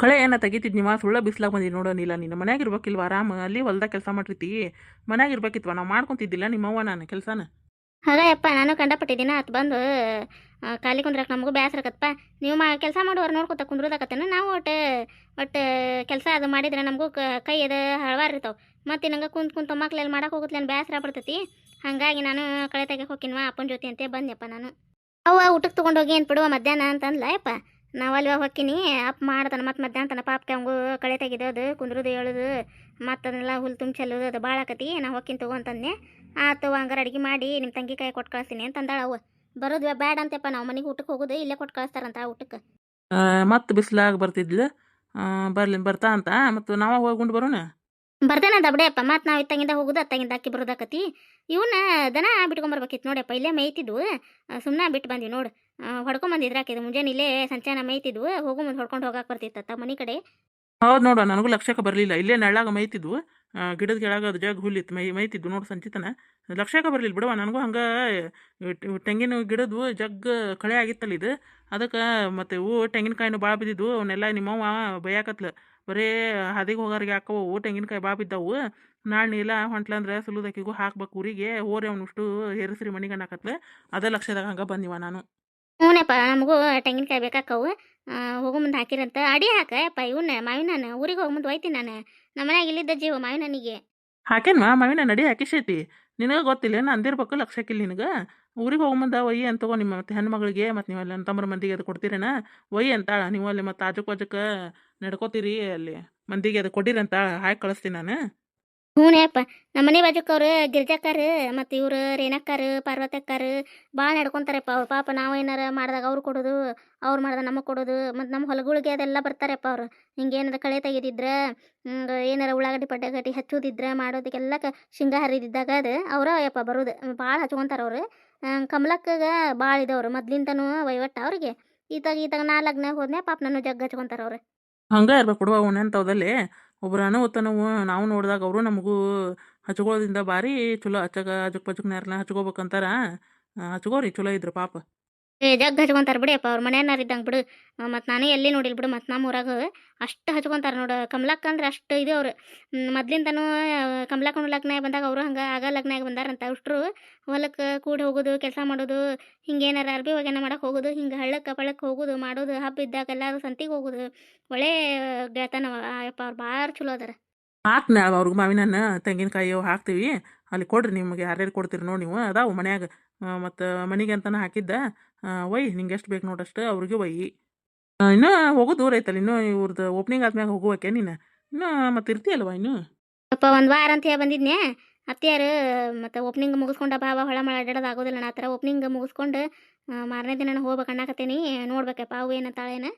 ಕಳೆ ಏನ ತೆಗಿತಿದ್ನಿವ ಸುಳ್ಳ ಬಿಸ್ಲಾಗ ಬಂದಿ ನೋಡೋ ನೀಲ ನೀನು ಮನ್ಯಾಗ ಇರ್ಬೇಕಿಲ್ವ? ಆರಾಮ, ಅಲ್ಲಿ ಹೊಲ್ದಾಗ ಕೆಲಸ ಮಾಡಿರ್ತಿ. ಮನ್ಯಾಗ ಇರ್ಬೇಕಿತ್ವ? ನಾವು ಮಾಡ್ಕೊಂತಿದ್ದಿಲ್ಲ ನಿಮ್ಮವ್ವ ನಾನು ಕೆಲಸನ. ಹಾಗಯಪ್ಪ ನಾನು ಕಂಡಪಟ್ಟಿದ್ದೀನಿ, ಅತ್ ಬಂದು ಖಾಲಿ ಕುಂದ್ರಕ್ಕೆ ನಮಗೂ ಬೇಸರಕತ್ತಪ್ಪ ನೀವು ಮಾ, ಕೆಲಸ ಮಾಡುವವ್ರು ನೋಡ್ಕೊತ ಕುಂದ್ರದಕತ್ತೇನ? ನಾವು ಒಟ್ಟು ಒಟ್ಟು ಕೆಲಸ ಅದು ಮಾಡಿದ್ರೆ ನಮಗೂ ಕೈ ಅದು ಹಳವಾರ ಇರ್ತಾವ್. ಮತ್ತು ನಂಗೆ ಕುಂತ್ ಕುಂತ ಮಕ್ಳೆಲ್ಲ ಮಾಡಕ್ಕೆ ಹೋಗುತ್ತಲೇನು ಬೇಸರ ಬಿಡ್ತೈತಿ ಹಾಗಾಗಿ ನಾನು ಕಳೆ ತೆಗಿಯಕ್ಕೆ ಹೋಗಿನ್ವ ಅಪ್ಪನ ಜೊತೆ ಅಂತ ಬಂದ್ಯಪ್ಪ ನಾನು. ಅವ್ವ ಊಟಕ್ಕೆ ತೊಗೊಂಡು ಹೋಗಿ ಏನು ಬಿಡುವ ಮಧ್ಯಾಹ್ನ ಅಂತಂದ್ಲ ಯಪ್ಪ? ನಾವು ಅಲ್ಲಿ ಅಪ್ ಮಾಡ್ತಾನೆ ಮತ್ತು ಮಧ್ಯಾಹ್ನ ತನ ಪಾಪಕ್ಕೆ ಅವಂಗು ಕಳೆ ತೆಗಿದೋದು, ಕುಂದ್ರದು ಹೇಳೋದು ಮತ್ತು ಅದನ್ನೆಲ್ಲ ಹುಲ್ ತುಂಬ ಚೆಲ್ಲೋದು ಅದು ಭಾಳ ಆಕತಿ, ನಾ ಹೋಗ್ತೀನಿ ತೊಗೊಂತಂದೆ ಆತು ಹಂಗಾರೆ ಅಡುಗೆ ಮಾಡಿ ನಿಮ್ಮ ತಂಗಿ ಕೈ ಕೊಟ್ಟು ಕಳಿಸ್ತೀನಿ ಅಂತ ಅವು ಬರೋದು ಬ್ಯಾಡ ಅಂತಪ್ಪ ನಾವು ಮನೆಗೆ ಊಟಕ್ಕೆ ಹೋಗೋದು ಇಲ್ಲೇ ಕೊಟ್ಟು ಕಳಿಸ್ತಾರಂತ ಊಟಕ್ಕೆ. ಮತ್ತೆ ಬಿಸ್ಲಾಗ ಬರ್ತಿದ್ಲು. ಬರ್ಲಿ, ಬರ್ತಾ ಅಂತ. ಮತ್ತು ನಾವ ಹೋಗ್ಕೊಂಡು ಬರೋಣ? ಬರ್ತೇನಂತ ಬಿಡಿಯಪ್ಪ ಮತ್ತು ನಾವು ಇತ್ತಂಗಿಂದ ಹೋಗುದು, ಅತ್ತಂಗಿಂದ ಅಕ್ಕಿ ಬರೋದಾಕತಿ ಇವನ್ನ ದನ ಬಿಟ್ಕೊಂಬರ್ಬೇಕಿತ್ತು ನೋಡಪ್ಪ, ಇಲ್ಲೇ ಮೇಯ್ತಿದ್ವು. ಸುಮ್ಮನೆ ಬಿಟ್ಟು ಬಂದ್ವಿ ನೋಡು. ಹೊಡ್ಕೊಂಬಂದಿದ್ರೆ ಆಕಿದು ಮುಂಜಾನೆ ಇಲ್ಲೇ ಸಂಚಾನ ಮೇಯ್ತಿದ್ವು. ಹೋಗೋ ಮುಂದೆ ಹೊಡ್ಕೊಂಡು ಹೋಗಕ್ಕೆ ಬರ್ತಿತ್ತ ಮನೆ ಕಡೆ. ಹೌದು ನೋಡು, ನನಗೂ ಲಕ್ಷಕ್ಕೆ ಬರಲಿಲ್ಲ. ಇಲ್ಲೇ ನೆಳ್ಳಾಗ ಮೈತಿದ್ವು ಗಿಡದ ಕೆಳಗ ಅದು ಜಗ್ ಹುಲ್ಲಿತ್ತು ಮೈ ಮೈತಿದ್ವು ನೋಡು ಸಂಚಿತನ. ಲಕ್ಷಕ್ಕೆ ಬರಲಿಲ್ಲ ಬಿಡವ ನನಗೂ ಹಂಗೆ ತೆಂಗಿನ ಗಿಡದ್ವು ಜಗ್ ಕಳೆ ಆಗಿತ್ತಲ್ಲ ಇದು. ಅದಕ್ಕೆ ಮತ್ತೆ ಹೂ, ತೆಂಗಿನಕಾಯಿನೂ ಭಾಳ ಬಿದ್ದಿದ್ವು. ಅವನ್ನೆಲ್ಲ ನಿಮ್ಮವ್ವ ಬೈಯಾಕತ್ಲ. ಬರೇ ಹಾದಿಗೆ ಹೋಗೋರಿಗೆ ಹಾಕವು ತೆಂಗಿನಕಾಯಿ ಬಾ ಬಿದ್ದವು ನಾಳೆ ನೀಲ ಹೊಂಟ್ಲಂದ್ರೆ ಸುಲುದಕ್ಕಿಗೂ ಹಾಕ್ಬೇಕು ಊರಿಗೆ. ಹೋರಿ ಅವನಷ್ಟು ಹೇರಿಸ್ರಿ ಮಣಿಗಣ್ಣ ಹಾಕತ್ಲೆ ಅದೇ ಲಕ್ಷದಾಗ ಹಂಗೆ ಬಂದಿವ ನಾನು. ಹ್ಞೂನಪ್ಪ ನಮಗೂ ತೆಂಗಿನಕಾಯಿ ಬೇಕಾಕವು. ಹೋಗೋ ಮುಂದೆ ಹಾಕಿರಂತ. ಅಡಿ ಹಾಕ. ಯಪ್ಪ ಇವನ್ನ ಮಾವಿನ ಊರಿಗೆ ಹೋಗೋ ಮುಂದೆ ಒಯ್ತೀನಿ ನಾನು. ನಮ್ಮ ಮನ್ಯಾಗ ಇಲ್ಲಿದ್ದ ಜೀವ ಮಾವಿನ ನನಗೆ ಹಾಕೇನ್ವಾ? ಮಾವಿನ ನಡಿ ಹಾಕಿಸೈತಿ ನಿನಗೆ ಗೊತ್ತಿಲ್ಲ ಏನು ಅಂದಿರ್ಬೇಕು ಲಕ್ಷಕ್ಕಿಲ್ಲ ನಿನಗೆ? ಊರಿಗೆ ಹೋಗ್ ಮುಂದೆ ಒಯ್ಯಿ ಅಂತ ತಗೋ ನಿಮ್ಮ ಮತ್ತೆ ಹೆಣ್ಮಗಳಿಗೆ ಮತ್ತು ನೀವು ಅಲ್ಲಿ ನನ್ನ ತಮ್ಮರ ಮಂದಿಗೆ ಅದು ಕೊಡ್ತೀರೇನ? ಒಯ್ಯಿ ಅಂತಾಳ. ನೀವು ಅಲ್ಲಿ ಮತ್ತು ಆಜುಕ್ ಬಾಜುಕ ನಡ್ಕೋತೀರಿ ಅಲ್ಲಿ? ಮಂದಿಗೆ ಅದು ಕೊಡಿರಂತ ಹಾಕಿ ಕಳಿಸ್ತೀನಿ ನಾನು. ಹ್ಞೂನಪ್ಪ ನಮ್ಮ ಮನೆ ಬಾಜುಕವ್ರು ಗಿರ್ಜಾಕಾರ ಮತ್ತು ಇವ್ರು ರೇಣಕ್ಕಾರ, ಪಾರ್ವತಕ್ಕಾರ ಭಾಳ ನಡ್ಕೊಂತಾರಪ್ಪ. ಅವ್ರು ಪಾಪ ನಾವು ಏನಾರ ಮಾಡಿದಾಗ ಅವ್ರು ಕೊಡೋದು, ಅವ್ರು ಮಾಡ್ದಾಗ ನಮಗೆ ಕೊಡೋದು, ಮತ್ತು ನಮ್ಮ ಹೊಲಗಳಿಗೆ ಅದೆಲ್ಲ ಬರ್ತಾರಪ್ಪ ಅವ್ರು. ಹಿಂಗೆ ಏನಾರ ಕಳೆ ತೆಗೆದಿದ್ರೆ ಏನಾರ ಉಳ್ಳಾಗಡ್ಡಿ, ಪಡ್ಡಗಡ್ಡಿ ಹಚ್ಚೋದಿದ್ರೆ, ಮಾಡೋದಕ್ಕೆಲ್ಲ ಕ ಶೇಂಗಾ ಹರಿದಿದ್ದಾಗ ಅದು ಅವರ ಯಪ್ಪ ಬರೋದು. ಭಾಳ ಹಚ್ಕೊಂತಾರ ಅವರು. ಕಮಲಕ್ಕಗ ಭಾಳ ಇದ್ದವ್ರು ಮೊದ್ಲಿಂದನೂ ವಹಿವಟ್ಟ ಅವ್ರಿಗೆ. ಈತಾಗ ಈತಾಗ ನಾ ಹೋದ್ನೆ ಪಾಪ ನಾನು ಜಗ್ ಹಚ್ಕೊಂತಾರ ಅವ್ರು. ಹಂಗೆ ಇರ್ಬೇಕು ಬಿಡುವ ಅವನಂತವದಲ್ಲಿ ಒಬ್ರು ಅನುವತ್ತನವು ನಾವು ನೋಡಿದಾಗ ಅವರು ನಮಗೂ ಹಚ್ಕೊಳ್ಳೋದ್ರಿಂದ ಭಾರಿ ಚಲೋ ಹಚ್ಚಗ ಅಜುಕ್ ಪಜುಕ್ ನೇರ್ನ ಹಚ್ಕೋಬೇಕಂತಾರ. ಹಚ್ಕೋರಿ ಚಲೋ ಇದ್ರು ಪಾಪ. ಜಗ್ ಹಚ್ಕೊಂತಾರ ಬಿಡಿಯಪ್ಪ ಅವ್ರ ಮನೆಯನ್ನಾರ ಇದ್ದಂಗೆ ಬಿಡು. ಮತ್ತು ನಾನೇ ಎಲ್ಲಿ ನೋಡಿಲ್ಲ ಬಿಡು, ಮತ್ತು ನಮ್ಮ ಊರಾಗ ಅಷ್ಟು ಹಚ್ಕೊಂತಾರ ನೋಡು. ಕಮಲಕ್ಕ ಅಂದ್ರೆ ಅಷ್ಟು ಇದು ಅವ್ರು. ಮೊದ್ಲಿಂದನೂ ಕಮಲಕ್ಕ ಲಗ್ನ ಬಂದಾಗ ಅವರು ಹಂಗೆ ಆಗ ಲಗ್ನಾಗ ಬಂದಾರಂತ ಅಷ್ಟ್ರು ಹೊಲಕ್ಕೆ ಕೂಡಿ ಹೋಗೋದು, ಕೆಲಸ ಮಾಡೋದು ಹಿಂಗೆ ಏನಾರ ಅರ್ಬಿ ಒಗ್ಯಾನ ಮಾಡಕ್ಕೆ ಹೋಗೋದು, ಹಿಂಗೆ ಹಳ್ಳಕ್ಕೆ ಪಳಕ್ಕೆ ಹೋಗೋದು, ಮಾಡೋದು, ಹಬ್ಬ ಇದ್ದಾಗ ಎಲ್ಲರೂ ಸಂತಿಗೆ ಹೋಗೋದು. ಒಳ್ಳೆ ಗೆಳತನ ಅಪ್ಪ ಅವ್ರು ಭಾಳ ಚಲೋ ಅದಾರ. ಹಾಕ್ನ ಅವ್ರಿಗೆ ಮಾವಿನ ತೆಂಗಿನಕಾಯಿ ಹಾಕ್ತೀವಿ. ಅಲ್ಲಿ ಕೊಡ್ರಿ ನಿಮಗೆ ಯಾರ್ಯಾರು ಕೊಡ್ತೀರಿ ನೋಡಿ ನೀವು. ಅದಾವು ಮನ್ಯಾಗ. ಮತ್ತು ಮನೆಗೆ ಅಂತನ ಹಾಕಿದ್ದ. ಒಯ್ ನಿಂಗೆ ಎಷ್ಟು ಬೇಕು ನೋಡಷ್ಟು ಅವ್ರಿಗೆ ಒಯ್ಯಿ ಇನ್ನೂ ಹೋಗೋ ದೂರ ಐತಲ್ಲ, ಇನ್ನೂ ಇವ್ರದ್ದು ಓಪನಿಂಗ್ ಆದ್ಮ್ಯಾಗ ಹೋಗುವಕ್ಕೆ ನೀನು. ಇನ್ನೂ ಮತ್ತೆ ಇರ್ತೀಯಲ್ವ ಇನ್ನು? ಅಪ್ಪ, ಒಂದು ವಾರ ಅಂತ ಹೇಳಿ ಬಂದಿದ್ನೆ ಅತ್ತೆಯಾರು ಮತ್ತು ಓಪನಿಂಗ್ ಮುಗಿಸ್ಕೊಂಡು ಬಾಬಾ ಹೊಳ, ಮಳ ಅಡ್ಡಾಡೋದು ಆಗೋದಿಲ್ಲ. ಆ ಥರ ಓಪನಿಂಗ್ ಮುಗಿಸ್ಕೊಂಡು ಮಾರನೇ ದಿನ ಹೋಗ್ಬೇಕು ಅನ್ನಕತ್ತೀನಿ. ನೋಡ್ಬೇಕಪ್ಪ, ಅವು ಏನಂತಾಳೇನ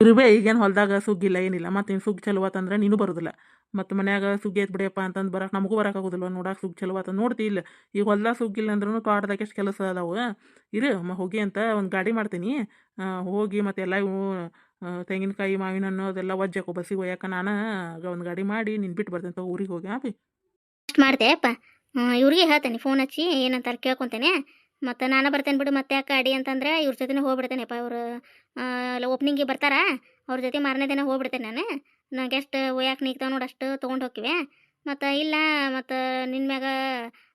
ಇರುವೆ ಈಗೇನು ಹೊಲದಾಗ ಸುಗ್ಗಿಲ್ಲ, ಏನಿಲ್ಲ. ಮತ್ತೆ ಇನ್ನು ಸುಗ್ಗಿ ಚಲೋ ಆತಂದ್ರೆ ನೀನು ಬರೋದಿಲ್ಲ. ಮತ್ತು ಮನ್ಯಾಗ ಸುಗ್ಗಿ ಐತೆ ಬಿಡಿಯಪ್ಪ ಅಂತಂದು ಬರಕ್ಕೆ ನಮಗೂ ಬರೋಕ್ಕಾಗೋದಿಲ್ವ ನೋಡಕ್ಕೆ ಸುಗ್ಗಿ ಚಲೋ ಆತ ನೋಡ್ತಿ ಇಲ್ಲ ಈಗ ಹೊಲ್ದಾಗ ಸುಗ್ಗಿಲ್ಲ ಅಂದ್ರೂ ತೋಟದಾಗ ಎಷ್ಟು ಕೆಲಸ ಅದಾವ. ಇರು, ಮ ಹೋಗಿ ಅಂತ ಒಂದು ಗಾಡಿ ಮಾಡ್ತೀನಿ. ಹೋಗಿ ಮತ್ತೆ ಎಲ್ಲ ಇವು ತೆಂಗಿನಕಾಯಿ ಮಾವಿನ ಹಣ್ಣು ಅದೆಲ್ಲ ಒಜ್ಜಾಕೋ ಬಸ್ಸಿಗೆ ಒಯ್ಯಾಕ ನಾನು ಒಂದು ಗಾಡಿ ಮಾಡಿ ನಿನ್ ಬಿಟ್ಟು ಬರ್ತೇನೆ ತಗೋ ಊರಿಗೆ ಹೋಗಿ, ಆಪಿ. ಮಾಡ್ತೇಪ್ಪ ಇವ್ರಿಗೆ ಹೇಳ್ತೇನೆ, ಫೋನ್ ಹಚ್ಚಿ ಏನಂತಾರೆ ಕೇಳ್ಕೊತೇನೆ. ಮತ್ತು ನಾನು ಬರ್ತೇನೆ ಬಿಡು ಮತ್ತೆ ಯಾಕೆ ಅಡಿ ಅಂತಂದ್ರೆ ಇವ್ರ ಜೊತೆ ಹೋಗ್ಬಿಡ್ತೇನೆಪ್ಪ ಇವರು ಓಪ್ನಿಂಗಿಗೆ ಬರ್ತಾರಾ ಅವ್ರ ಜೊತೆ ಮಾರನೇ ದಿನ ಹೋಗ್ಬಿಡ್ತೇನೆ ನಾನು. ನಂಗೆ ಎಷ್ಟು ಒಯ್ಯಾಕೆ ನೀಗ್ತಾವೆ ನೋಡಿ ಅಷ್ಟು ತೊಗೊಂಡು ಹೋಗ್ತೀವಿ. ಮತ್ತು ಇಲ್ಲ ಮತ್ತು ನಿನ್ನ ಮ್ಯಾಗ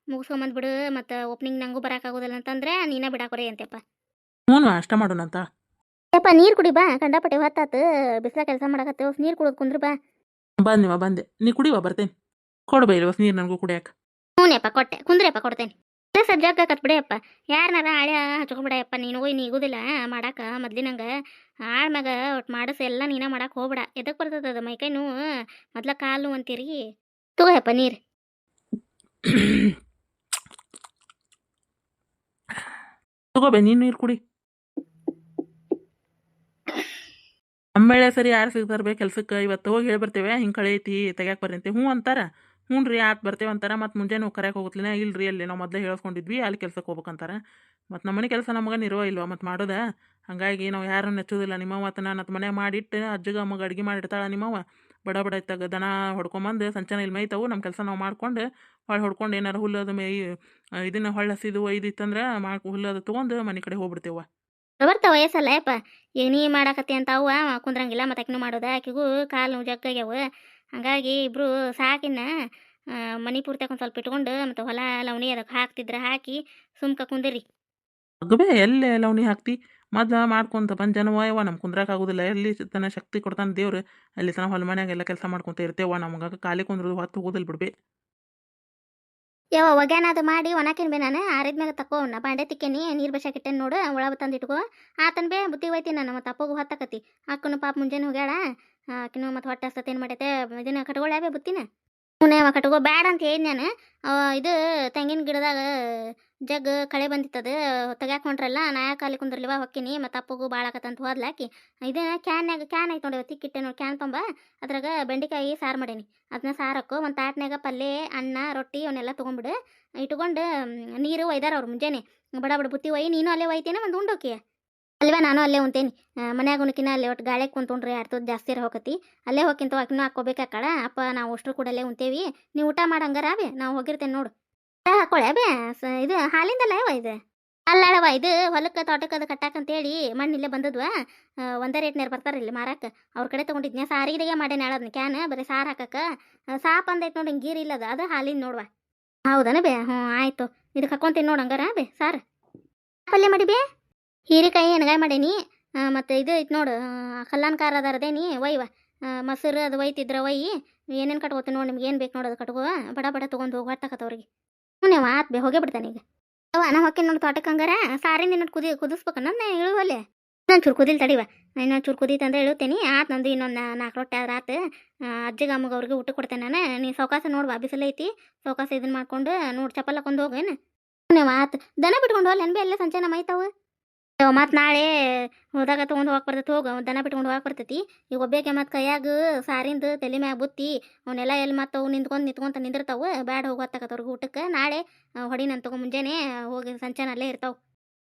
ಮುಗಿಸ್ಕೊಂಬಂದ್ಬಿಡು ಮತ್ತು ಓಪ್ನಿಂಗ್ ನಂಗೂ ಬರೋಕ್ಕಾಗೋದಿಲ್ಲ ಅಂತಂದ್ರೆ ನೀನೇ ಬಿಡಾಕೊರಿ ಅಂತೆಪ್ಪ ಹ್ಞೂ ಅಷ್ಟ ಮಾಡೋಣಂತ. ಯಪ್ಪ ನೀರು ಕುಡಿ ಬಾ ಕಂಡಾಪಟ್ಟೆ ಹೊತ್ತಾತು ಬಿಸಿಲ ಕೆಲಸ ಮಾಡಕತ್ತೇವ ನೀರು ಕುಡಿದು ಕುಂದ್ರು ಬಾ. ಬಂದೆವಾ ಬಂದೆ. ನೀ ಕುಡಿವ ಬರ್ತೇನೆ. ಕೊಡ್ಬೇ ಇಲ್ವ ನೀರು ನನಗೂ ಕುಡಿಯಕ್ಕೆ ಹ್ಞೂನಪ್ಪ ಕೊಟ್ಟೆ ಕುಂದ್ರಪ್ಪ ಕೊಡ್ತೇನೆ. ಸಜ್ಜಾಕ ಕತ್ಬಿಡಿಯಪ್ಪ ಯಾರನ್ನಾರ ಆಳೆ ಹಚ್ಕೊಂಬಿಡಯಪ್ಪ ನೀನು ಹೋಗಿ ನೀಗುದಿಲ್ಲ ಮಾಡಾಕ ಮೊದ್ಲಿನಂಗ ಆಳ್ ಮ್ಯಾಗ ಒಟ್ಟು ಮಾಡಸ ಎಲ್ಲ ನೀನ ಮಾಡಕ್ಕೆ ಹೋಗ್ಬಿಡ. ಎದಕ್ಕೆ ಬರ್ತದ ಅದು ಮೈಕೈ ನೋವು? ಮೊದ್ಲ ಕಾಲು ಅಂತೀರಿ. ತಗೋಯಪ್ಪ ನೀರು. ತಗೋಬೇ ನೀನು ನೀರು ಕುಡಿ. ಆಮೇಲೆ ಸರಿ ಯಾರು ಸಿಗ್ತಾರ ಬೇ ಕೆಲ್ಸಕ್ಕೆ? ಇವತ್ತು ಹೋಗಿ ಹೇಳಿ ಬರ್ತೇವೆ ಹಿಂಗೆ ಕಳೆ ಐತಿ ತೆಗ್ಯಾಕೆ ಬರ್ರಿ ಅಂತ ಹ್ಞೂ ಅಂತಾರ? ಹ್ಞೂ ರೀ ಆತ್ ಬರ್ತೇವೆ ಅಂತಾರೆ, ಮತ್ತು ಮುಂಜಾನೆ ಕರೆಯಕ್ಕೆ ಹೋಗುತ್ತಲಿನ ಇಲ್ಲ ರೀ ಅಲ್ಲಿ ನಾವು ಮೊದಲೇ ಹೇಳ್ಕೊಂಡಿದ್ವಿ ಅಲ್ಲಿ ಕೆಲ್ಸಕ್ಕೆ ಹೋಗ್ಬೇಕಂತಾರ. ಮತ್ತು ನಮ್ಮನೆ ಕೆಲಸ ನಮಗೆ ನಿರ್ವ ಇಲ್ವ ಮತ್ತು ಮಾಡೋದ? ಹಾಗಾಗಿ ನಾವು ಯಾರು ನೆಚ್ಚೋದಿಲ್ಲ, ನಿಮ್ಮವ್ವ ಮತ್ತು ನಾನು ಮನೆ ಮಾಡಿಟ್ಟು ಅಜ್ಜಗ, ಅಮ್ಮಗೆ ಅಡುಗೆ ಮಾಡಿರ್ತಾಳೆ ನಿಮ್ಮವ್ವ. ಬಡ ಬಡ ಇತ್ತಾಗ ದನ ಹೊಡ್ಕೊಂಬಂದು ಸಂಚನ ಇಲ್ಲಿ ಮೈತಾವು ನಮ್ಮ ಕೆಲಸ ನಾವು ಮಾಡ್ಕೊಂಡು ಹೊಳ್ ಹೊಡ್ಕೊಂಡು ಏನಾರು ಹುಲ್ಲು ಅದು ಮೇ ಇದನ್ನು ಹೊಳ್ಳ ಹಸಿದು ಒಯ್ದಿತ್ತಂದ್ರೆ ಮಾಡಿ, ಹುಲ್ಲು ಅದು ತೊಗೊಂಡು ಮನೆ ಕಡೆ ಹೋಗ್ಬಿಡ್ತೇವೆ ಬರ್ತಾವ ವಯಸ್ಸಲ್ಲ ಯಪ್ಪ. ಈಗ ಮಾಡಾಕತ್ತಿ ಅಂತ ಅವ ಕುಂದ್ರಂಗಿಲ್ಲ ಮತ್ತೆ ಮಾಡೋದ, ಆಕಿಗೂ ಕಾಲು ಜಗ್ಗಾಗ್ಯಾವ ಹಂಗಾಗಿ ಇಬ್ರು ಸಾಕಿನ ಆ, ಮನಿ ಪೂರ್ತಿಯಾಗ ಒಂದು ಸ್ವಲ್ಪ ಇಟ್ಕೊಂಡು ಮತ್ತು ಹೊಲ ಲವಣಿ ಅದಕ್ಕೆ ಹಾಕ್ತಿದ್ರೆ ಹಾಕಿ ಸುಮ್ಕ ಕುಂದಿರಿ. ಅಗ್ಬೇ ಎಲ್ಲಿ ಲವಣಿ ಹಾಕ್ತಿ? ಮೊದ್ಲು ಮಾಡ್ಕೊಂತ ಬಂದು ಜನವ ಯವ್ವ ನಮ್ಗೆ ಕುಂದ್ರಕ್ಕೆ ಆಗೋದಿಲ್ಲ. ಎಲ್ಲಿ ತನ ಶಕ್ತಿ ಕೊಡ್ತಾನೆ ದೇವ್ರು ಅಲ್ಲಿ ತನ ಹೊಲ ಮನ್ಯಾಗ ಎಲ್ಲ ಕೆಲಸ ಮಾಡ್ಕೊಂತ ಇರ್ತೇವ ನಮ್ಗೆ ಖಾಲಿ ಕುಂದ್ರದು ಹೊತ್ತು ಹೋಗೋದಿಲ್ಲ ಬಿಡ್ಬೇ. ಯಾವ ಒಗ್ಯಾನ ಅದು ಮಾಡಿ ಒಣಕಿನ ಬೇ ನಾನು. ಆರಿದ್ಮ್ಯಾಗ ತಕೋ ನಾ ಬಾಂಡೆ ತಿಕ್ಕೇನಿ ನೀರು ಇಟ್ಟೆ ನೋಡು ಒಳ ತಂದು ಇಟ್ಕೋ. ಆತನ ಬೇ ಬುತ್ತಿ ಒಯ್ತೀನಿ ನಾನು ಮತ್ತೆ ಅಪ್ಪಗೂ ಹೊತ್ತಕತಿ. ಅಕ್ಕನು ಪಾಪ ಮುಂಜಾನೆ ಹೋಗ್ಯಾಳ. ಆಕಿನೂ ಮತ್ತೆ ಹೊಟ್ಟೆ ಹಸ್ತತ್ ಏನು ಮಾಡೈತೆ? ಇದನ್ನ ಕಟ್ಕೊಳ್ಳೆ ಬೇ ಬುತ್ತಿನ? ಹ್ಞೂ ಕಟ್ಕೋ ಬ್ಯಾಡ ಅಂತ ಹೇಳಿ ನಾನು. ಇದು ತೆಂಗಿನ ಗಿಡದಾಗ ಜಗ್ ಕಳೆ ಬಂದಿತ್ತದ, ತೆಗ್ಯಾಕ ಹೊಂಟ್ರಲ್ಲ, ನಾ ಯಾಕೆ ಅಲ್ಲಿ ಕುಂದ್ರಲಿವ ಹೊಕ್ಕಿನಿ, ಮತ್ತು ಅಪ್ಪಗೂ ಭಾಳಾಕತ್ತಂತ ಹೋದ್ಲಾಕಿ ಇದು ಕ್ಯಾನ್ಯಾಗ ಕ್ಯಾನ್ ಐತೆ ನೋಡಿ ತಿಕ್ಕಿಟ್ಟೆ ನೋಡಿ ಕ್ಯಾನ್ ತೊಂಬ. ಅದ್ರಾಗ ಬೆಂಡೆಕಾಯಿ ಸಾರು ಮಾಡೀನಿ. ಅದನ್ನ ಸಾರಕ್ಕು ಒಂದು ತಾಟ್ನ್ಯಾಗ ಪಲ್ಯ, ಅನ್ನ, ರೊಟ್ಟಿ ಅವನ್ನೆಲ್ಲ ತೊಗೊಂಬಿಡು. ಇಟ್ಕೊಂಡು ನೀರು ಒಯ್ದಾರ ಅವ್ರು ಮುಂಜಾನೆ. ಬಡ ಬಡ ಬುತ್ತಿ ಒಯ್ ನೀನು ಅಲ್ಲೇ ಒಯ್ತೇನೆ, ಒಂದು ಉಂಡೋಕಿ ಅಲ್ವಾ ನಾನು ಅಲ್ಲೇ ಉಂತೇನಿ ಮನ್ಯಾಗ ಉಣಕಿನ ಅಲ್ಲೇ ಒಟ್ಟು ಗಾಳಿಗೆ ಕುಂತ್ಕೊಂಡ್ರೆ ಆಡ್ತದ ಜಾಸ್ತಿ ಇರ ಹೋಗತಿ ಅಲ್ಲೇ ಹೋಗಿಂತ ಅಕ್ಕಿನ ಹಾಕೋಬೇಕಾಕಳ ಅಪ್ಪ, ನಾವು ಅಷ್ಟರು ಕೂಡ ಅಲ್ಲೇ ಉಂತೇವಿ ನೀವು ಊಟ ಮಾಡಂಗಾರಾವೆ ನಾವು ಹೋಗಿರ್ತೇನೆ ನೋಡು. ಹಾಕೊಳ್ಳೆ ಬೇ ಇದು ಹಾಲಿಂದಲ್ಲ ಯಾವ ಇದು? ಅಲ್ಲಳವ ಇದು ಹೊಲಕ್ಕೆ ತೋಟಕ್ಕೆ ಅದು ಕಟ್ಟಾಕಂತೇಳಿ ಮಣ್ಣು ಇಲ್ಲೇ ಬಂದದ್ವಾ? ಒಂದೇ ರೇಟ್ನಾರು ಬರ್ತಾರ ಇಲ್ಲಿ ಮಾರಕ್ಕೆ ಅವ್ರ ಕಡೆ ತೊಗೊಂಡಿದ್ನ. ಸಾರಿಗೆಗೆ ಮಾಡೇನೆ ಹೇಳೋದ್ನ ಕ್ಯಾನ್, ಬರೀ ಸಾರು ಹಾಕಕ್ಕೆ. ಸಾಪ್ ಅಂದೈತೆ ನೋಡಿ ಗೀರ್ ಇಲ್ಲದ. ಅದು ಹಾಲಿನ ನೋಡುವ. ಹೌದನ ಬೇ? ಹ್ಞೂ ಆಯ್ತು. ಇದಕ್ಕೆ ಹಾಕೊಂತೀನಿ ನೋಡು ಬೇ, ಸಾರ್. ಪಲ್ಯ ಮಾಡಿ ಬೇ ಹೀರೆಕಾಯಿ ಎಣ್ಗಾಯಿ ಮಾಡೇನಿ. ಮತ್ತು ಇದು ಐತೆ ನೋಡು ಕಲ್ಲಾನ್ ಖಾರ ಅದಾರದೇನಿ ಒಯ್ವ. ಮೊಸರು ಅದು ಒಯ್ತಿದ್ರ ಒಯ್ಯಿ ಏನೇನು ಕಟ್ಕೋತೀನಿ ನೋಡಿ ನಿಮ್ಗೆ ಏನು ಬೇಕು ನೋಡೋದು ಕಟ್ಕೋ. ಬಡ ಬಡ ತೊಗೊಂಡು ಹೋಗಿ ಹೊಟ್ಟಕತ್ತವ್ರಿಗೆ ಹ್ಞೂ ಆತ್ ಬೇ, ಹೋಗೇ ಬಿಡ್ತಾನೆ ಈಗ. ಅವ ನಾ ಹೊಕ್ಕೇನು ನೋಡಿ ತೋಟಕ್ಕೆ ಹಂಗಾರ. ಸಾರಿಂದ ಇನ್ನೊಂದು ಕುದಿ, ಕುದಿಸ್ಬೇಕು ನನ್ನ ಇಳುವಲ್ಲೇ ನಾನು ಚೂರು ಕುದಿಲ್ ತಡಿವ ಇನ್ನೊಂದು ಚೂರು ಕುದೀತಂದ್ರೆ ಇಳುತ್ತೇನೆ ಆತ್ ನಂದು ಇನ್ನೊಂದು ನಾಲ್ಕು ರೊಟ್ಟಿ ಆದ್ರೆ ಆತು. ಅಜ್ಜಿಗೆ ಅಮ್ಮಗೆ ಅವ್ರಿಗೆ ಊಟ ಕೊಡ್ತೇನೆ ನಾನು. ನೀ ಸೌಕಾಸ ನೋಡುವ ಐತಿ. ಸೌಕಾಸ ಇದನ್ನ ಮಾಡ್ಕೊಂಡು ನೋಡಿ, ಚಪ್ಪಲ್ ಹಾಕೊಂಡು ಹೋಗೇನು ನೀವು ಆತು. ದನ ಬಿಟ್ಕೊಂಡು ಹೋಗ್ಲಿ ಅನ್ಬಿ ಅಲ್ಲೇ ಸಂಚೆ ನಮ್ಮ ಐತಾವು ಮತ್ತು ನಾಳೆ ಹೋದಾಗ ತೊಗೊಂಡು ಹೋಗಕ್ಕೆ ಬರ್ತೈತಿ ಹೋಗು ದನ ಬಿಟ್ಕೊಂಡು ಹೋಗಕ್ಕೆ ಬರ್ತೈತಿ. ಈಗ ಒಬ್ಬೇಕೆ ಮತ್ತು ಕೈಯಾಗ ಸಾರಿಂದ ತಲೆ ಮ್ಯಾಗ ಬುತ್ತಿ ಅವನ್ನೆಲ್ಲ ಎಲ್ಲಿ ಮತ್ತು ಅವು ನಿಂತ್ಕೊಂಡು ನಿಂತ್ಕೊಂತ ನಿಂದಿರ್ತಾವೆ, ಬ್ಯಾಡ ಹೋಗತ್ತಕತ್ತವ್ರಿಗೆ ಊಟಕ್ಕೆ. ನಾಳೆ ಹೊಡಿ ನಾನು ತಗೋ ಮುಂಜಾನೆ, ಹೋಗಿ ಸಂಚಾನ ಅಲ್ಲೇ ಇರ್ತಾವೆ.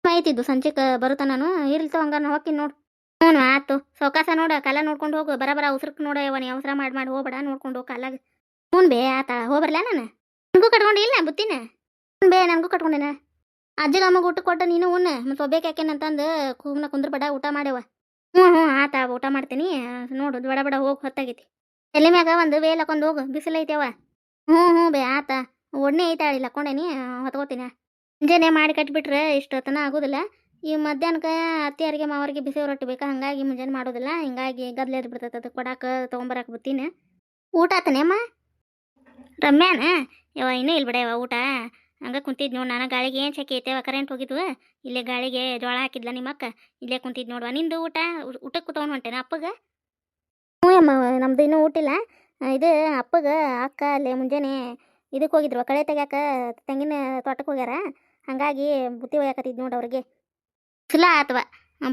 ಆಯ್ತಿದ್ದು, ಸಂಚಿಕ ಬರುತ್ತ ನಾನು? ಇರ್ತಾವ ಹಂಗಾರ ಹೋಗಿ ನೋಡು. ಹ್ಞೂ ಆತು ಸೌಕಾಸ ನೋಡ, ಕಾಲ ನೋಡ್ಕೊಂಡು ಹೋಗು. ಬರಬರ ಬರ ಉಸ್ರಕ್ಕೆ ನೋಡ ಅವನ ಅವಸರ ಮಾಡಿ ಮಾಡಿ ಹೋಗ್ಬೇಡ, ನೋಡ್ಕೊಂಡು ಹೋಗಿ ಕಾಲಾಗ ಹ್ಞೂ ಬೇ ಆತ ಹೋಗ್ಬರ್ಲ ನಾನು? ನನಗೂ ಕಟ್ಕೊಂಡು ಇಲ್ಲ ಬುತ್ತಿನ? ಹ್ಞೂ ಬೇ, ನನಗೂ ಕಟ್ಕೊಂಡೇನ. ಅಜ್ಜಿಗೆ ಅಮ್ಮಗೆ ಊಟ ಕೊಟ್ಟ ನೀನು ಉಣ್ಣ. ಮತ್ತು ಒಬ್ಬೇಕು ಯಾಕೆನಂತಂದು ಕುಂದ್ರ ಕುಂದ್ರಬೇಡ ಊಟ ಮಾಡ್ಯವ. ಹ್ಞೂ ಹ್ಞೂ, ಆತ ಊಟ ಮಾಡ್ತೀನಿ. ನೋಡು ಬಡ ಬಡ ಹೋಗಿ ಹೊತ್ತಾಗೈತಿ. ಎಲೆ ಮ್ಯಾಗ ಒಂದು ವೇಲ್ ಹಾಕೊಂಡು ಹೋಗು ಬಿಸಿಲೈತೆವ ಹ್ಞೂ ಹ್ಞೂ ಬೇ, ಆತ. ಒಡ್ನೆ ಐತಾಳಿ ಹಾಕೊಂಡೇನಿ ಹೊತ್ಕೋತೀನಿ. ಮುಂಜಾನೆ ಮಾಡಿ ಕಟ್ಬಿಟ್ರೆ ಇಷ್ಟೊತ್ತನ ಆಗೋದಿಲ್ಲ. ಈ ಮಧ್ಯಾಹ್ನಕ್ಕೆ ಅತ್ತಿಯರಿಗೆ, ಮಾವರಿಗೆ ಬಿಸಿ ರೊಟ್ಟಿ ಬೇಕಾ? ಹಂಗಾಗಿ ಮುಂಜಾನೆ ಮಾಡೋದಿಲ್ಲ. ಹಿಂಗಾಗಿ ಗದ್ಲ ಎದ್ದು ಬಿಡ್ತೈತೆ ಅದು. ಕೊಡಾಕ ತೊಗೊಂಬರಕ್ಕೆ ಬರ್ತೀನಿ ಊಟ ಆತನೇಮ್ಮ ರಮ್ಯಾನ? ಯವ ಇನ್ನೂ ಇಲ್ಲ ಬಿಡ ಊಟ. ಹಂಗೆ ಕುಂತಿದ್ ನೋಡು ನಾನು ಗಾಳಿಗೆ ಏನು ಶೆಕೆ ಐತೆ ಕರೆಂಟ್ ಹೋಗಿದ್ವು ಇಲ್ಲೇ ಗಾಳಿಗೆ ಜೋಳ ಹಾಕಿದ್ಲ ನಿಮ್ಮಕ್ಕ ಇಲ್ಲೇ ಕುಂತಿದ್ ನೋಡುವ ನಿಂದು ಊಟ ಊಟಕ್ಕೆ ಕುತ್ಕೊಂಡು ಹೊಂಟೇನ ಅಪ್ಪಗೆ? ಹ್ಞೂ ಅಮ್ಮ ನಮ್ದು ಇನ್ನೂ ಊಟಿಲ್ಲ ಇಲ್ಲ. ಇದು ಅಪ್ಪಗೆ ಅಕ್ಕ ಅಲ್ಲೇ ಮುಂಜಾನೆ ಇದಕ್ಕೆ ಹೋಗಿದ್ರು ಕಳೆ ತೆಗ್ಯಾಕ ತೆಂಗಿನ ತೋಟಕ್ಕೆ ಹೋಗ್ಯಾರ. ಹಂಗಾಗಿ ಬುತ್ತಿ ಒಯ್ಯಾಕತ್ತಿದ್ ನೋಡಿ ಅವ್ರಿಗೆ. ಬಿಸಿಲ ಆತ್ವ?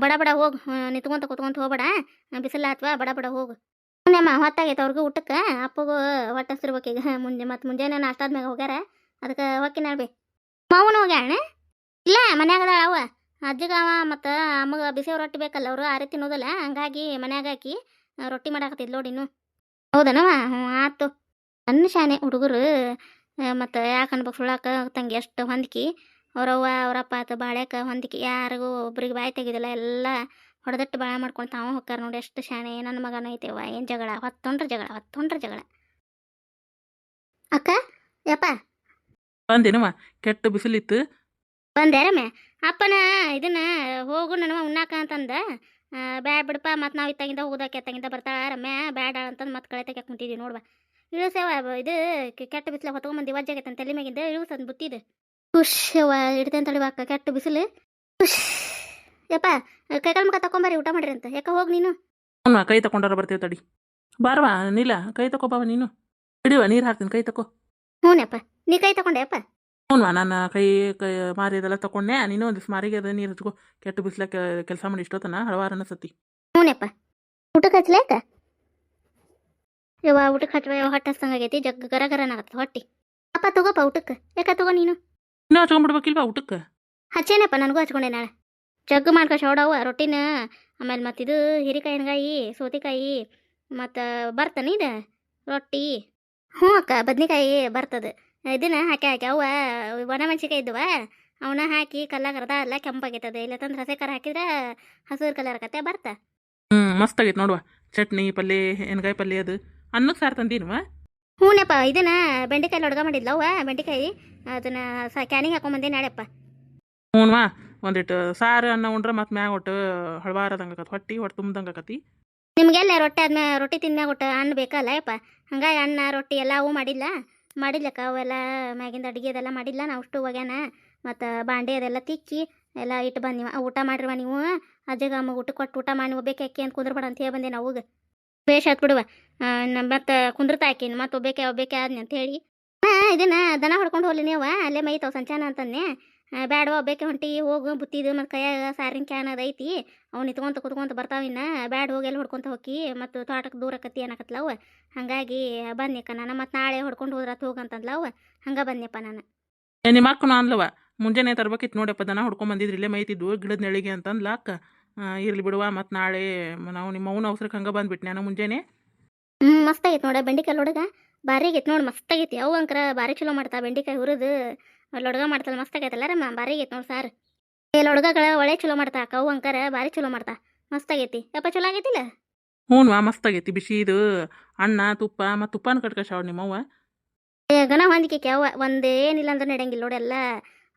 ಬಡ ಬಡ ಹೋಗು ನಿಂತ್ಕೊಂತ ಕುತ್ಕೊಂತ ಹೋಗ್ಬೇಡ. ಬಿಸಿಲ ಆತ್ವ? ಬಡ ಬಡ ಹೋಗು. ಹ್ಞೂ ಅಮ್ಮ ಹೊತ್ತಾಗೈತೆ ಅವ್ರಿಗೂ ಊಟಕ್ಕೆ. ಅಪ್ಪಗೂ ಹೊಟ್ಟೆ ಹಸಿರ್ಬೇಕು ಈಗ. ಮುಂಜೆ ಮತ್ತು ಮುಂಜಾನೆ ನಾಷ್ಟಾದ ಮ್ಯಾಗ ಹೋಗ್ಯಾರ. ಅದಕ್ಕೆ ಹೊಕ್ಕಿ ನಾಳ್ಬಿ ಮಾವನು ಹೋಗ್ಯಾಣ ಇಲ್ಲ, ಮನ್ಯಾಗ ಅವ. ಅಜ್ಜಿಗ ಅವ ಮತ್ತು ಅಮ್ಮಗ ಬಿಸಿ ರೊಟ್ಟಿ ಬೇಕಲ್ಲ ಅವರು ಆರಿ ತಿನ್ನೋದಲ್ಲ, ಹಂಗಾಗಿ ಮನ್ಯಾಗ ಹಾಕಿ ರೊಟ್ಟಿ ಮಾಡಾಕತ್ತಿದ್ ನೋಡಿ ಇನ್ನು. ಹೌದನವ ಹ್ಞೂ, ಆತು. ಅನ್ನ ಶಾನೆ ಹುಡುಗರು ಮತ್ತು ಯಾಕೆ ಅನ್ಬೇಕು ಸುಳ್ಳಾಕ? ತಂಗಿ ಎಷ್ಟು ಹೊಂದಿಕಿ. ಅವ್ರವ್ವ ಅವರಪ್ಪ ಆತ ಬಾಳ್ಯಾಕ ಹೊಂದಿಕೆ. ಯಾರಿಗೂ ಒಬ್ರಿಗೆ ಬಾಯಿ ತೆಗಿದಿಲ್ಲ, ಎಲ್ಲ ಹೊಡೆದಟ್ಟು ಬಾಳೆ ಮಾಡ್ಕೊಂಡು ತಾವ ಹೊಕ್ಕಾರ ನೋಡಿ ಎಷ್ಟು ಶಾನೆ ನನ್ನ ಮಗನ ಐತೆವ ಏನು ಜಗಳ? ಹೊತ್ತೊಂಡ್ರ ಜಗಳ ಹೊತ್ತೊಂಡ್ರ ಜಗಳ. ಅಕ್ಕ, ಯಪ್ಪ ಬಂದೇನವ ಕೆಟ್ಟ ಬಿಸಿಲಿತ್ತು. ಬಂದೆ ರಮ್ಯ ಅಪ್ಪನ ಇದನ್ನ ಹೋಗು ನನವ ಉಣ್ಣಾಕ ಅಂತಂದ. ಬ್ಯಾಡ ಬಿಡಪ್ಪ ಮತ್ತು ನಾವು ಇತ್ತಾಗಿಂದ ಹೋಗೋದಕ್ಕೆ ಎತ್ತಾಗಿಂದ ಬರ್ತಾಳ ರಮ್ಮ ಬ್ಯಾಡ ಅಂತಂದು ಮತ್ತೆ ಕಳೆ ತೆಗ್ಯಾಕ ಕುಂತಿದ್ವಿ ನೋಡ್ವ. ಇಳಿಸೇವ ಇದು ಕೆಟ್ಟ ಬಿಸಿಲ ಹೊತ್ಕೊಂಬಂದು ವಜ್ಜಾಗೈತೆ ತಲೆ ಮ್ಯಾಗಿಂದ ಇಳಿಸದ್ ಬುತ್ತಿದ ಖುಷ್ ಖುಷವ ಇಡ್ತೇನೆ ತಡಿವಾಕ ಕೆಟ್ಟ ಬಿಸಿಲು. ಖುಷ್ ಯಪ್ಪ ಕೈಕಾಲು ಮುಖ ತಕೊಂಬರಿ ಊಟ ಮಾಡ್ರಿ ಅಂತ. ಯಾಕ ಹೋಗಿ ನೀನು? ಹ್ಞೂ ಕೈ ತಕೊಂಡಾರ ಬರ್ತೀವಿ ತಡಿ. ಬಾರವಾ ನೀಲ ಕೈ ತಕೋಬಾವ ನೀನು. ಹಿಡಿವ ನೀರು ಹಾಕ್ತೀನಿ ಕೈ ತಕೋ. ಹ್ಞೂನಪ್ಪ ನೀ ಕೈ ತಕೊಂಡೆ ಅಪ್ಪ? ಹ್ಞೂ ನಾನು ಕೈ ಕೈ ಮಾರಿ ಇದೆಲ್ಲ ತಕೊಂಡೆ ನೀನು ಒಂದು ಮಾರಿಗೆ ಅದ ನೀರು ಹಚ್ಕೋ ಕೆಟ್ಟು ಬಿಸಿಲ ಕೆಲಸ ಮಾಡಿ ಇಷ್ಟೊತ್ತನ ಹಲವಾರು ಅನಸತಿ ಹ್ಞೂನಪ್ಪ. ಊಟಕ್ಕೆ ಹಚ್ಲೇಕ ಯವ್ವ ಊಟಕ್ಕೆ ಹಚ್ಚುವ ಯಾವ ಹೊಟ್ಟೆ ಹಸ್ದಂಗಾಗೈತಿ ಜಗ್ ಗರ ಗರನಾಗತ್ತ ಹೊಟ್ಟಿ. ಅಪ್ಪ ತಗೋಪ್ಪ ಊಟಕ್ಕೆ ಯಾಕ ತಗೋ ನೀನು? ಇನ್ನೂ ಹಚ್ಕೊಂಡ್ಬಿಡ್ಬೇಕಿಲ್ವಾ ಊಟಕ್ಕೆ ಹಚ್ಚೇನಪ್ಪ ನನಗೂ ಹಚ್ಕೊಂಡೆ ನಾಳೆ. ಜಗ್ಗು ಮಾಡ್ಕೊ ಶೋಡವ ರೊಟ್ಟಿನ. ಆಮೇಲೆ ಮತ್ತಿದು ಹಿರಿಕಾಯಿ ಎಣ್ಗಾಯಿ ಸೌತೆಕಾಯಿ ಮತ್ತು ಬರ್ತಾನೆ ಇದು ರೊಟ್ಟಿ. ಹ್ಞೂ ಅಕ್ಕ ಬದ್ನಿಕಾಯಿ ಬರ್ತದೆ. ಇದನ್ನ ಹಾಕಿ ಹಾಕಿ ಅವ ಒಣ ಮೆಣಸಿಕಾಯಿ ಇದ್ದವ. ಅವನ್ನ ಹಾಕಿ ಕಲ್ಲಾಗ ಅರ್ಧ ಎಲ್ಲ ಕೆಂಪಾಗೈತದ. ಇಲ್ಲ ತಂದ್ರೆ ಹಸೆ ಖಾರ ಹಾಕಿದ್ರೆ ಹಸಿರು ಕಲರ್ ಕತೆ ಬರ್ತಾ. ಹ್ಞೂ ಮಸ್ತ್ ಆಗೈತೆ ನೋಡುವ. ಚಟ್ನಿ ಪಲ್ಯ ಎಣ್ಗಾಯಿ ಪಲ್ಯ ಅದು. ಅನ್ನಕ್ಕೆ ಸಾರು ತಂದಿನವ? ಹ್ಞೂನಪ್ಪ ಇದನ್ನ ಬೆಂಡೆಕಾಯಿ ಲೊಡ್ಗ ಅವ ಬೆಂಡೆಕಾಯಿ. ಅದನ್ನ ಸ ಕ್ಯಾನಿಗೆ ಹಾಕೊಂಬಂದೆ ನಾಳೆಪ್ಪ. ಹ್ಞೂನ್ವಾ ಒಂದಿಟ್ಟು ಸಾರು ಅನ್ನ ಉಂಡ್ರೆ ಮತ್ತೆ ಮ್ಯಾಗ ಒಟ್ಟು ಹಳವಾರದಂಗೆ ಆಕತಿ ಹೊಟ್ಟಿ ಹೊಟ್ಟೆ ತುಂಬದಂಗ ಆಕತಿ. ನಿಮಗೆಲ್ಲ ರೊಟ್ಟಿ ಆದ್ಮೇಲೆ ರೊಟ್ಟಿ ತಿನ್ಮ್ಯಾಗ ಒಟ್ಟು ಅನ್ನ ಬೇಕಲ್ಲ ಯಪ್ಪ. ಹಂಗಾಗಿ ಅನ್ನ ರೊಟ್ಟಿ ಎಲ್ಲವೂ ಮಾಡಿಲ್ಲ ಮಾಡಿಲ್ಲಕ್ಕ ಅವೆಲ್ಲ ಮ್ಯಾಗಿಂದ ಅಡುಗೆ ಅದೆಲ್ಲ ಮಾಡಿಲ್ಲ. ನಾವು ಅಷ್ಟು ಹೋಗ್ಯಾನ. ಮತ್ತು ಬಾಂಡೆ ಅದೆಲ್ಲ ತಿಕ್ಕಿ ಎಲ್ಲ ಇಟ್ಟು ಬಂದಿವ. ಊಟ ಮಾಡಿರುವ ನೀವು. ಅಜ್ಜಗ ಅಮ್ಮ ಊಟ ಕೊಟ್ಟು ಊಟ ಮಾಡಿ ಒಬ್ಬೇಕೆ ಅಕ್ಕಿ ಅಂತ ಕುಂದ್ರಬೇಡ ಅಂತ ಹೇಳಿ ಬಂದೆ ನಾವು ಬೇಷ್ ಆತ್ ಬಿಡುವ ಮತ್ತು ಕುಂದ್ರತಾ ಹಾಕಿನ ಮತ್ತು ಒಬ್ಬೇಕೆ ಒಬ್ಬೇಕೆ ಆದ್ನಿ ಅಂತ ಹೇಳಿ. ಇದನ್ನ ದನ ಹೊಡ್ಕೊಂಡು ಹೋಗ್ಲಿ ನೀವು. ಅಲ್ಲೇ ಮೈತಾವ ಸಂಚಾನ ಅಂತಂದೆ ಬ್ಯಾಡವ ಬೇಕೆ ಹೊಂಟಿ ಹೋಗು ಬುತ್ತಿದು ಮತ್ತು ಕೈಯಾಗ ಸಾರಿನ ಕ್ಯಾನ್ ಅದು ಐತಿ. ಅವ್ನು ನಿತ್ಕೊಂತ ಕುತ್ಕೊಂತ ಬರ್ತಾವಿನ್ನ ಬ್ಯಾಡ್ ಹೋಗಿ ಎಲ್ಲಿ ಹೊಡ್ಕೊಂತ ಹೋಗಿ ಮತ್ತು ತೋಟಕ್ಕೆ ದೂರ ಕತ್ತಿ ಅನ್ನಕತ್ಲವ ಹಾಗಾಗಿ ಬನ್ನಿಕ್ಕ ನಾನು ಮತ್ತು ನಾಳೆ ಹೊಡ್ಕೊಂಡು ಹೋದ್ರಾತ್ ಹೋಗಂತಂದ್ಲವ ಹಂಗೆ ಬನ್ನಿಯಪ್ಪ ನಾನು. ನಿಮ್ಮ ಅಕ್ಕನ ಅಂದ್ಲವ ಮುಂಜಾನೆ ತರ್ಬೇಕಿತ್ತು ನೋಡಪ್ಪ ದನ ಹೊಡ್ಕೊಂಡು ಬಂದಿದ್ರಿ ಇಲ್ಲೇ ಮೈತಿದ್ವು ಗಿಡದ ನೆಳಿಗೆ ಅಂತಂದ್ಲ ಅಕ್ಕ. ಇರ್ಲಿ ಬಿಡುವ ಮತ್ತು ನಾಳೆ ನಾವು ನಿಮ್ಮ ಅವನ ಅವಸರಕ್ಕೆ ಹಂಗೆ ಬಂದ್ಬಿಟ್ಟು ನಾನು ಮುಂಜಾನೆ. ಹ್ಞೂ ಮಸ್ತ್ ಆಗೈತೆ ನೋಡ ಬೆಂಡಿಕಾಯಿ ಹುಡುಗ ಭಾರಿ ಆಗೈತೆ ನೋಡಿ ಮಸ್ತ್ ಆಗೈತಿ. ಅವು ಅಂಕರ ಭಾರಿ ಚಲೋ ಮಾಡ್ತಾ ಬೆಂಡಿಕಾಯಿ ಹುರಿದು. ಲೊಡಗ ಮಾಡ್ತಲ್ಲ ಮಸ್ತ್ ಆಗೈತಲ್ಲ ರಮ್ಮ ಭಾರಿ ಆಗೈತೆ ನೋಡಿ ಸಾರು. ಏ ಹುಡುಗಗಳ ಒಳ್ಳೆ ಚಲೋ ಮಾಡ್ತಾ ಅವು ಅಂಕರ ಭಾರಿ ಚಲೋ ಮಾಡ್ತಾ ಮಸ್ತ್ ಆಗೈತಿ. ಯಪ್ಪ ಚಲೋ ಆಗೈತಿಲ್ಲ? ಹ್ಞೂ ಮಸ್ತ್ ಆಗೈತಿ ಬಿಸಿ ಇದು. ಅಣ್ಣ ತುಪ್ಪ ಮತ್ತು ತುಪ್ಪನ ಕಟ್ಕಶಾವ ನಿಮ್ಮವ್ವ. ಗನ ಹೊಂದಿಕೆ ಅವ ಒಂದೇನಿಲ್ಲ ಅಂದ್ರೆ ನಡೆಯಂಗಿಲ್ಲ ನೋಡಿ ಎಲ್ಲ.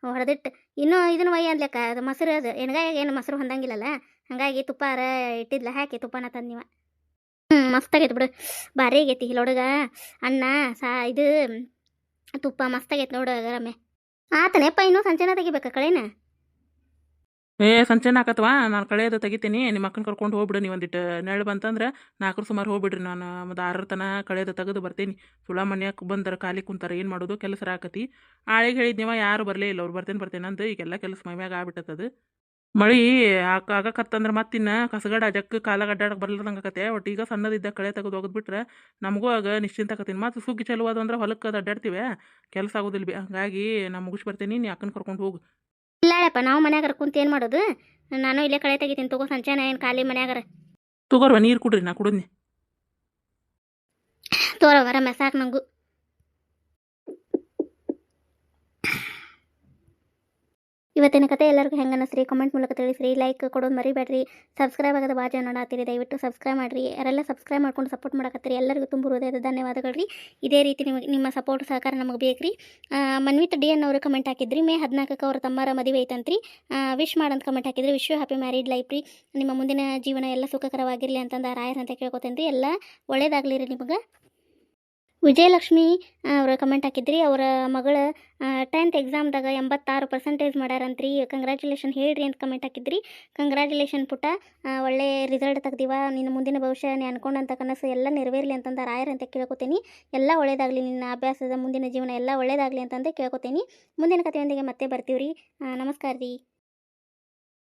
ಹೊಡೆದಿಟ್ಟು ಇನ್ನೂ ಇದನ್ನು ಒಯ್ಯ ಅನ್ಲಕ್ಕ ಅದು ಮೊಸರು ಅದು. ಎಣ್ಗಾಯಾಗ ಏನು ಮೊಸರು ಹೊಂದಂಗಿಲ್ಲಲ್ಲ ಹಾಗಾಗಿ ತುಪ್ಪಾರ ಇಟ್ಟಿದ್ಲ ಹಾಕಿ ತುಪ್ಪನ ತಂದಿವ ಹ್ಞೂ ಮಸ್ತ್ ಆಗೈತೆ ಬಿಡು. ಭಾರಿ ಆಗೈತಿ ಇಲ್ಲಿ ಹುಡುಗ. ಅಣ್ಣ ಸಾ ಇದು ತುಪ್ಪ ಮಸ್ತ್ ಆಗೈತೆ ನೋಡು ರಮ್ಮೆ ಆತನೆಪ್ಪ ಇನ್ನೂ ಸಂಚೆನ ತೆಗಿಬೇಕ ಕಳೆನ? ಏ, ಸಂಚೆನ ಹಾಕತ್ವಾ? ನಾನು ಕಳೆಯೋದು ತೆಗಿತೀನಿ. ನಿಮ್ಮ ಅಕ್ಕನ ಕರ್ಕೊಂಡು ಹೋಗ್ಬಿಡು. ನೀವು ಒಂದಿಟ್ಟು ನೆರಳು ಬಂತಂದ್ರೆ ನಾಲ್ಕರ ಸುಮಾರು ಹೋಗ್ಬಿಡ್ರಿ. ನಾನು ಒಂದು ಆರರ ತನ ಕಳೆಯೋದು ತೆಗೆದು ಬರ್ತೀನಿ. ಸುಳ ಮನ್ಯಾಗ ಬಂದ್ರೆ ಖಾಲಿ ಕುಂತಾರೆ, ಏನು ಮಾಡೋದು? ಕೆಲಸ ಆಕತಿ. ಆಳಿಗೆ ಹೇಳಿದ್ನೇವ, ಯಾರು ಬರಲೇ ಇಲ್ಲ. ಅವ್ರು ಬರ್ತೇನೆ ಬರ್ತೇನೆ ಅಂದು ಈಗೆಲ್ಲ ಕೆಲಸ ಮೈಮ್ಯಾಗ ಆಗ್ಬಿಟ್ಟತದು ಮಳಿ ಆಕ ಆಗಕತ್ತಂದ್ರೆ ಮತ್ತಿನ್ನ ಕಸಗಡ ಜಕ್ಕ ಕಾಲಾಗ ಅಡ್ಡಾಡಕ್ಕೆ ಬರ್ಲಾರ್ದಂಗೆ ಒಟ್ಟು ಈಗ ಸಣ್ಣದಿದ್ದ ಕಳೆ ತೆಗೆದು ಒಗದ್ಬಿಟ್ರೆ ನಮಗೂ ಆಗ ನಿಶ್ಚಿಂತ ಆಕತೀನಿ ಮತ್ತು ಸುಗ್ಗಿ ಚಲೋ ಅದು ಅಂದ್ರೆ ಹೊಲಕ್ಕೆ ಅದು ಅಡ್ಡಾಡ್ತೀವಿ. ಕೆಲಸ ಆಗೋದಿಲ್ಲ ಬಿ. ಹಂಗಾಗಿ ನಾ ಮುಗಿಸಿ ಬರ್ತೀನಿ. ನೀ ಅಕ್ಕನ ಕರ್ಕೊಂಡು ಹೋಗು. ಇಲ್ಲಪ್ಪ ನಾವು ಮನ್ಯಾಗ ಕುಂತ ಏನು ಮಾಡೋದು? ನಾನು ಇಲ್ಲೇ ಕಳೆ ತೆಗಿತೀನಿ. ತಗೋ ಸಂಚಾನ ಏನು ಖಾಲಿ ಮನ್ಯಾಗಾರ. ತಗೋರ್ವ ನೀರು ಕುಡ್ರಿ ನಾ ಕುಡಿದ್ನಿ. ತೋರವರ ಮೆಸಾಕ್ ಸಾಕು ನಂಗೂ. ಇವತ್ತಿನ ಕತೆ ಎಲ್ಲರಿಗೂ ಹೆಂಗೆ ಅನ್ನಿಸ್ರಿ ಕಮೆಂಟ್ ಮೂಲಕ ತಿಳಿಸ್ರಿ. ಲೈಕ್ ಕೊಡೋದು ಮರಿಬೇಡ್ರಿ. ಸಬ್ಸ್ಕ್ರೈಬ್ ಆಗೋದು ಬಾಜ ನೋಡಾತೀರಿ ದಯವಿಟ್ಟು ಸಬ್ಸ್ಕ್ರೈಬ್ ಮಾಡಿರಿ. ಯಾರೆಲ್ಲ ಸಬ್ಸ್ಕ್ರೈಬ್ ಮಾಡ್ಕೊಂಡು ಸಪೋರ್ಟ್ ಮಾಡಕತ್ತೀರಿ, ಎಲ್ಲರಿಗೂ ತುಂಬ ಹೃದಯದ ಧನ್ಯವಾದಗಳು ರೀ ಇದೇ ರೀತಿ ನಿಮಗೆ, ನಿಮ್ಮ ಸಪೋರ್ಟ್ ಸಹಕಾರ ನಮಗೆ ಬೇಕು ರೀ ಮನ್ವಿತ್ ಡಿ ಅನ್ನೋರು ಕಮೆಂಟ್ ಹಾಕಿದ್ರಿ. ಮೇ ಹದಿನಾಲ್ಕಕ್ಕೆ ಅವ್ರ ತಮ್ಮರ ಮದುವೆ ಐತಂತ್ರಿ. ವಿಶ್ ಮಾಡಂತ ಕಮೆಂಟ್ ಹಾಕಿದ್ರಿ. ವಿಶ್ ಹ್ಯಾಪಿ ಮ್ಯಾರಿಡ್ ಲೈಫ್ ರೀ. ನಿಮ್ಮ ಮುಂದಿನ ಜೀವನ ಎಲ್ಲ ಸುಖಕರವಾಗಿರಲಿ ಅಂತಂದು ರಾಯರ್ ಅಂತ ಕೇಳ್ಕೊತೇನೆ ರೀ ಎಲ್ಲ ಒಳ್ಳೇದಾಗಲಿ ರೀ ನಿಮಗೆ. ವಿಜಯಲಕ್ಷ್ಮಿ ಅವರು ಕಮೆಂಟ್ ಹಾಕಿದ್ರಿ. ಅವರ ಮಗಳ ಟೆಂತ್ ಎಕ್ಸಾಮ್ದಾಗ ಎಂಬತ್ತಾರು ಪರ್ಸೆಂಟೇಜ್ ಮಾಡ್ಯಾರಂತ್ರಿ ಕಂಗ್ರ್ಯಾಚುಲೇಷನ್ ಹೇಳ್ರಿ ಅಂತ ಕಮೆಂಟ್ ಹಾಕಿದ್ರಿ. ಕಂಗ್ರ್ಯಾಚುಲೇಷನ್ ಪುಟ್ಟ. ಒಳ್ಳೆ ರಿಸಲ್ಟ್ ತೆಗ್ದಿವ. ನಿನ್ನ ಮುಂದಿನ ಭವಿಷ್ಯ ನೀ ಅನ್ಕೊಂಡಂಥ ಕನಸು ಎಲ್ಲ ನೆರವೇರಲಿ ಅಂತಂದ ರಾಯರ್ ಅಂತ ಕೇಳ್ಕೊತೀನಿ. ಎಲ್ಲ ಒಳ್ಳೇದಾಗಲಿ. ನಿನ್ನ ಅಭ್ಯಾಸದ ಮುಂದಿನ ಜೀವನ ಎಲ್ಲ ಒಳ್ಳೇದಾಗಲಿ ಅಂತಂದು ಕೇಳ್ಕೊತೀನಿ. ಮುಂದಿನ ಕಥೆಯೊಂದಿಗೆ ಮತ್ತೆ ಬರ್ತೀವಿ ರೀ ನಮಸ್ಕಾರ ರೀ